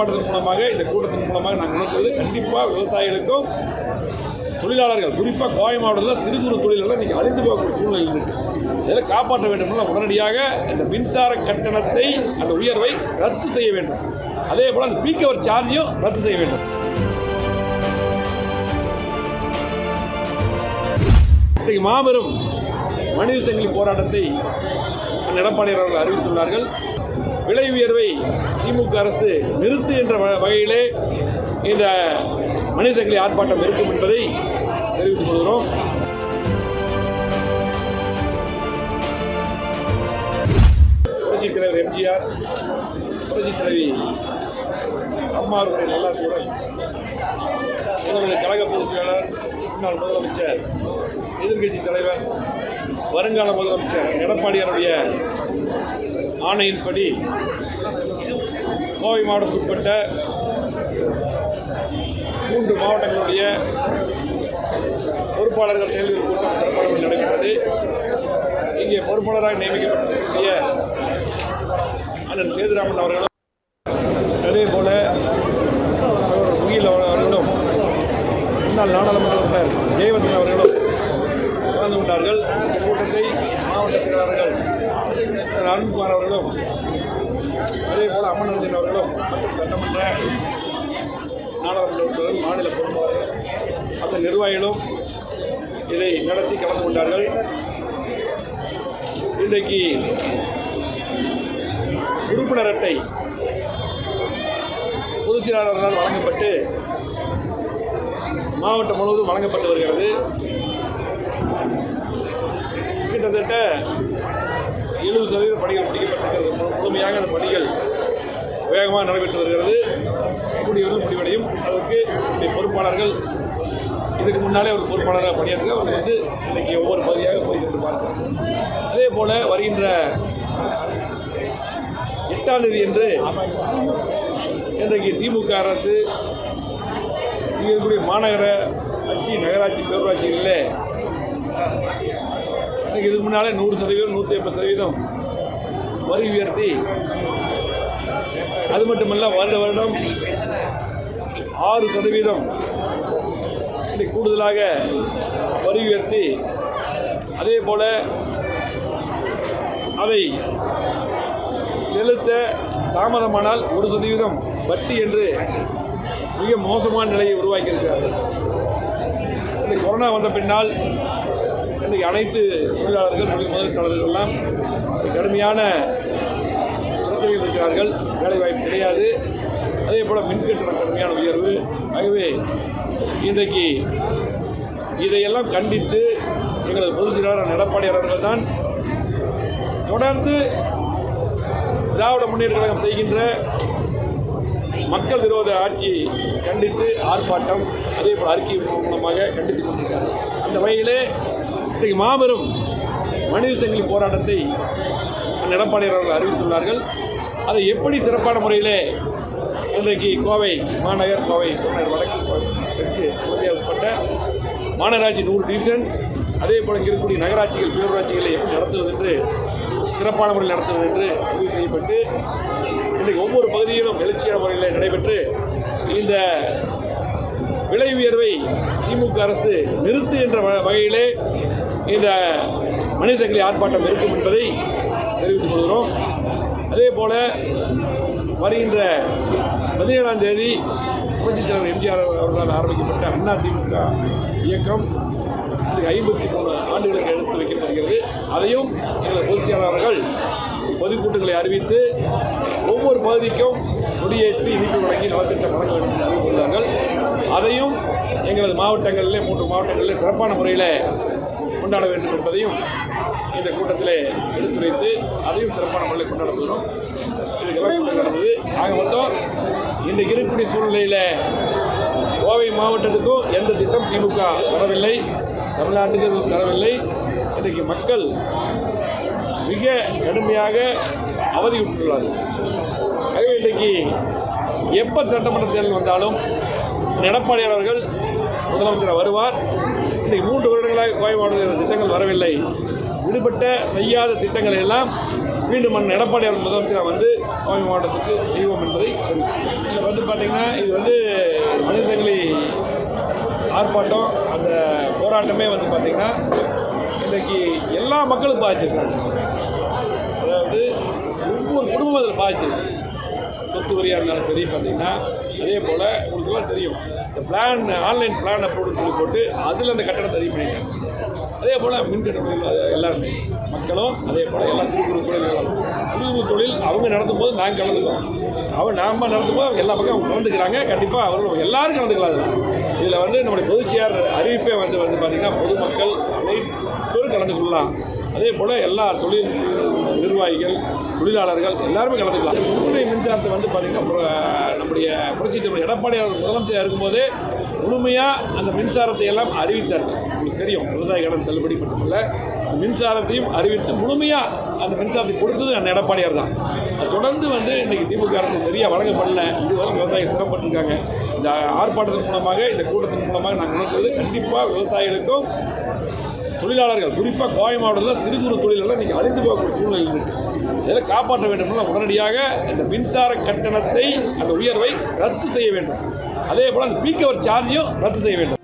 ஆர்ப்பாட்டத்தின் மூலமாக இந்த கூட்டத்தின் மூலமாக நாங்கள் உணர்த்துவது கண்டிப்பாக விவசாயிகளுக்கும் தொழிலாளர்கள் குறிப்பாக கோவை மாவட்டத்தில் சிறு குறு தொழில்கள் இன்றைக்கி அழிந்து போகக்கூடிய சூழ்நிலை இருக்குது இதை காப்பாற்ற வேண்டும்னா உடனடியாக இந்த மின்சார கட்டணத்தை அந்த உயர்வை ரத்து செய்ய வேண்டும். அதே போல் அந்த பீக் அவர் சார்ஜையும் ரத்து செய்ய வேண்டும். இன்றைக்கு மாபெரும் மனித சங்கிலி போராட்டத்தை எடப்பாடி அவர்கள் அறிவித்துள்ளார்கள். விலை உயர்வை திமுக அரசு நிறுத்து என்ற வ- வகையிலே இந்த மனித ஆர்ப்பாட்டம் இருக்கும் என்பதை தெரிவித்துக் கொள்கிறோம். புரட்சித் தலைவர் எம்ஜிஆர் புரட்சித் தலைவி அம்மாருடைய நல்லா நல்லாசியுடன் எங்களது கழக பொதுச் செயலாளர் முன்னாள் முதலமைச்சர் எதிர்க்கட்சி தலைவர் வருங்கால முதலமைச்சர் எடப்பாடியாருடைய ஆணையின்படி கோவை மாவட்டத்துக்குட்பட்ட மூன்று மாவட்டங்களுடைய பொறுப்பாளர்கள் செயல்கள் கூட்டம் சிறப்பாக நடைபெற்றது. இங்கே பொறுப்பாளராக நியமிக்கப்பட்டிருக்கக்கூடிய அண்ணன் சேதுராமன் அவர்களும் அதே போல முகில் அவர்களும் முன்னாள் நாடாளுமன்ற உறுப்பினர் ஜெயவர்தன் அவர்களும் கலந்து கொண்டார்கள். இந்த கூட்டத்தை அருண்குமார் அவர்களும் அதே போல் அமர்நந்தன் அவர்களும் மற்றும் சட்டமன்ற நாடாளுமன்ற மாநில பொறுப்பாளர்கள் மற்ற நிர்வாகிகளும் இதை நடத்தி கலந்து கொண்டார்கள். இன்றைக்கு உறுப்பினர் அட்டை பொதுச் செயலாளர்களால் வழங்கப்பட்டு மாவட்டம் முழுவதும் வழங்கப்பட்டு வருகிறது. கிட்டத்தட்ட எழுபது சதவீத பணிகள் முடிக்கப்பட்டிருக்கிறது. முழுமையாக அந்த பணிகள் வேகமாக நடைபெற்று வருகிறது. கூடியவர்கள் முடிவடையும். அதற்கு பொறுப்பாளர்கள் இதுக்கு முன்னாலே ஒரு பொறுப்பாளராக பணியாற்ற அவர் வந்து இன்றைக்கி ஒவ்வொரு பகுதியாக போய் சென்று பார்க்கிறோம் அதே போல் வருகின்ற எட்டாம் தேதி என்று இன்றைக்கு திமுக அரசு இங்கே இருக்கக்கூடிய மாநகர ஆட்சி நகராட்சி பேரூராட்சிகளில் இதுக்கு முன்னாலே நூறு சதவீதம் நூற்றி ஐம்பது சதவீதம் வரி உயர்த்தி. அது மட்டுமல்ல வருட வருடம் ஆறு சதவீதம் கூடுதலாக வரி உயர்த்தி. அதே போல் அதை செலுத்த தாமதமானால் ஒரு சதவீதம் வட்டி என்று மிக மோசமான நிலையை உருவாக்கியிருக்கிறார்கள். இந்த கொரோனா வந்த பின்னால் இன்றைக்கு அனைத்து தொழிலாளர்கள் தொழில் முதலீட்டாளர்கள் எல்லாம் கடுமையான பிரச்சனைகள் இருக்கிறார்கள். வேலைவாய்ப்பு கிடையாது. அதே போல் மின்கட்டண கடுமையான உயர்வு. ஆகவே இன்றைக்கு இதையெல்லாம் கண்டித்து எங்களது பொதுச் செயலாளர் எடப்பாடியார் அவர்கள் தான் தொடர்ந்து திராவிட முன்னேற்ற கழகம் செய்கின்ற மக்கள் விரோத ஆட்சியை கண்டித்து ஆர்ப்பாட்டம் அதே போல் அறிக்கை மூலமாக கண்டித்துக் கொண்டிருக்கிறார்கள். அந்த வகையிலே இன்றைக்கு மாபெரும் மனித சங்கிலி போராட்டத்தை அண்ணன் அவர்கள் அறிவித்துள்ளார்கள். அதை எப்படி சிறப்பான முறையிலே இன்றைக்கு கோவை மாநகர் கோவை புறநகர் வடக்கு தெற்கு பகுதியாக உட்பட்ட மாநகராட்சி நூறு டிவிஷன் அதே போல் இங்கே இருக்கக்கூடிய நகராட்சிகள் பேரூராட்சிகளை எப்படி நடத்துவது என்று சிறப்பான முறையில் நடத்துவது என்று முடிவு செய்யப்பட்டு இன்றைக்கு ஒவ்வொரு பகுதியிலும் எழுச்சியான முறையில் நடைபெற்று இந்த விலை உயர்வை திமுக அரசு நிறுத்து என்ற வ- வகையிலே இந்த மனித சங்கிலி ஆர்ப்பாட்டம் இருக்கும் என்பதை தெரிவித்துக் கொள்கிறோம். அதே போல் வருகின்ற பதினேழாம் தேதி புரட்சித் தலைவர் எம்ஜிஆர் அவர்களால் ஆரம்பிக்கப்பட்ட அண்ணா திமுக இயக்கம் ஐம்பத்தி மூணு ஆண்டுகளுக்கு எடுத்து வைக்கப்படுகிறது. அதையும் எங்களது பொதுச் செயலாளர்கள் பொதுக்கூட்டங்களை அறிவித்து ஒவ்வொரு பகுதிக்கும் கொடியேற்றி இனிப்பு வழங்கி நலத்திட்டம் வழங்க வேண்டும் என்று அறிவித்துள்ளார்கள் அதையும் எங்களது மாவட்டங்களிலே மூன்று மாவட்டங்களிலே சிறப்பான முறையில் கொண்டாட வேண்டும் என்பதையும் இந்த கூட்டத்திலே எடுத்துரைத்து அதையும் சிறப்பான முறையில் கொண்டாட போகிறோம். இதுக்கெல்லாம் நடந்தது. ஆக மொத்தம் இன்றைக்கு இருக்கக்கூடிய சூழ்நிலையில் கோவை மாவட்டத்துக்கும் எந்த திட்டம் திமுக தரவில்லை தமிழ்நாட்டுக்கு வரவில்லை. தரவில்லை இன்றைக்கு மக்கள் மிக கடுமையாக அவதியுற்றுள்ளார்கள். ஆகவே இன்றைக்கு எப்போ சட்டமன்ற தேர்தல் வந்தாலும் எடப்பாடியார் அவர்கள் முதலமைச்சர் வருவார். இன்றைக்கு மூன்று வருடங்களாக கோயம்பாடு மாவட்டத்தில் திட்டங்கள் வரவில்லை. விடுபட்ட செய்யாத திட்டங்களை எல்லாம் மீண்டும் அண்ணன் எடப்பாடியார் முதலமைச்சராக வந்து கோவை மாவட்டத்துக்கு செய்வோம் என்பதை தெரிவிக்கிறேன். இதில் வந்து பார்த்திங்கன்னா இது வந்து மனித ஆர்ப்பாட்டம் அந்த போராட்டமே வந்து பார்த்திங்கன்னா இன்றைக்கி எல்லா மக்களும் பாதிச்சிருக்காங்க. அதாவது ஒவ்வொரு குடும்பம் அதில் பாதிச்சிருக்கு. சொத்து வரியாக இருந்தாலும் சரி பார்த்தீங்கன்னா அதே போல் உங்களுக்குலாம் தெரியும். இந்த பிளான் ஆன்லைன் பிளான் அப்ரூவ்னு சொல்லி போட்டு அதில் அந்த கட்டணத்தை அதிகம் பண்ணிட்டாங்க. அதே போல் மின் கட்டணம் எல்லாருமே. மக்களும் அதே போல் எல்லா சிறு குறு தொழில்களும். சிறு குறு தொழில் அவங்க நடத்தும் போது நாங்கள் கலந்துக்கிறோம் அவன் நாம் நடத்தும் போது அவங்க எல்லா பக்கம் அவங்க கலந்துக்கிறாங்க. கண்டிப்பாக அவர்கள் எல்லாரும் கலந்துக்கலாம் அதில் இதில் வந்து நம்முடைய பொதுச்சியார் அறிவிப்பே வந்து வந்து பார்த்திங்கன்னா பொதுமக்கள் அனைவரும் கலந்து கொள்ளலாம் அதே போல் எல்லா தொழில் நிர்வாகிகள் தொழிலாளர்கள் எல்லாருமே கலந்துக்கலாம். உண்மை மின்சாரத்தை வந்து பார்த்திங்கன்னா நம்முடைய புரட்சி தலைவர் எடப்பாடி அவர் முதலமைச்சர் இருக்கும்போதே முழுமையாக அந்த மின்சாரத்தை எல்லாம் அறிவித்தார்கள் உங்களுக்கு தெரியும் விவசாய கடன் தள்ளுபடி மட்டுமல்ல மின்சாரத்தையும் அறிவித்து முழுமையாக அந்த மின்சாரத்தை கொடுத்தது அந்த எடப்பாடியார் தான். தொடர்ந்து வந்து இன்றைக்கி திமுக அரசு சரியாக வழங்கப்படல இதுவரை விவசாயிகள் சிரமப்பட்டிருக்காங்க. இந்த ஆர்ப்பாட்டத்தின் மூலமாக இந்த கூட்டத்தின் மூலமாக நாங்கள் உணர்த்துவது கண்டிப்பாக விவசாயிகளுக்கும் தொழிலாளர்கள் குறிப்பாக கோவை மாவட்டத்தில் சிறு குறு தொழிலெல்லாம் இன்றைக்கி அழிந்து போகக்கூடிய சூழ்நிலை இருக்குது இதை காப்பாற்ற வேண்டும்னா உடனடியாக இந்த மின்சார கட்டணத்தை அந்த உயர்வை ரத்து செய்ய வேண்டும். அதே போல் அந்த பீக் அவர் சார்ஜையும் ரத்து செய்ய வேண்டும்.